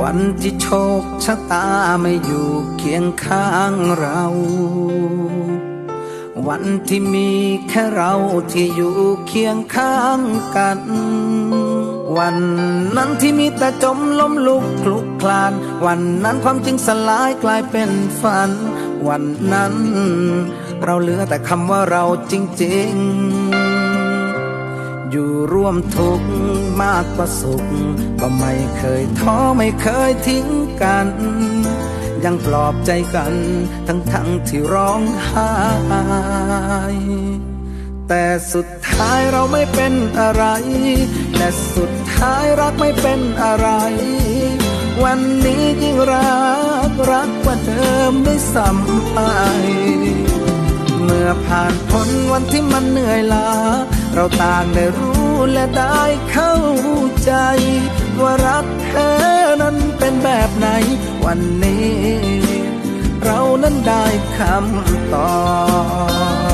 วันที่โชคชะตาไม่อยู่เคียงข้างเรา วันที่มีแค่เราที่อยู่เคียงข้างกัน วันนั้นที่มีแต่จมล้มลุกคลุกคลาน วันนั้นความจริงสลายกลายเป็นฝัน วันนั้น เราเหลือแต่คำว่าเราจริง ๆ อยู่ร่วมทุกข์มากกว่าสุข ก็ไม่เคยท้อไม่เคยทิ้งกัน ยังปลอบใจกัน ทั้งทั้งๆที่ร้องไห้แต่สุดท้ายเราไม่เป็นอะไร แต่สุดท้ายรักไม่เป็นอะไร วันนี้ยิ่งรักรักกว่าเดิมไม่ซ้ำไปเมื่อผ่านพ้นวันที่มันเหนื่อยล้า เราต่างได้รู้และได้เข้าใจ ว่ารักแท้นั้นเป็นแบบไหนวันนี้ เรานั้นได้คำตอบ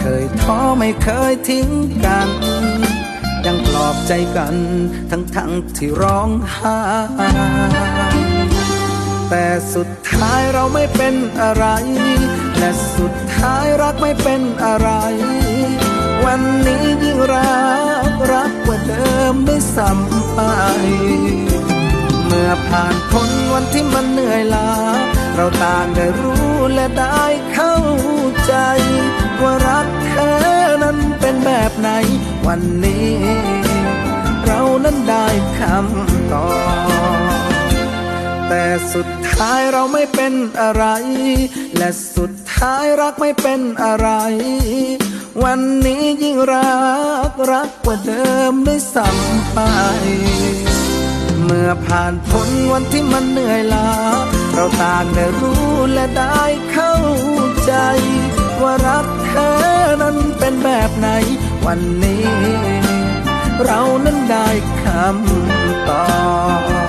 เคยท้อไม่เคยทิ้งกัน ยังปลอบใจกัน ทั้งทั้งๆที่ร้องไห้แต่สุดท้ายเราไม่เป็นอะไร และสุดท้ายรักไม่เป็นอะไร วันนี้ยิ่งรักรักกว่าเดิมไม่ซ้ำไปเมื่อผ่านพ้นวันที่มันเหนื่อยล้า เราต่างได้รู้และได้เข้าใจ วันนี้ เรานั้นได้คำตอบแต่สุดท้ายเราไม่เป็นอะไร และสุดท้ายรักไม่เป็นอะไร วันนี้ยิ่งรักรักกว่าเดิมไม่ซ้ำไปเมื่อผ่านพ้นวันที่มันเหนื่อยล้าเราต่างได้รู้และได้เข้าใจ ว่ารัก แบบไหน วันนี้ เรานั้นได้คำตอบ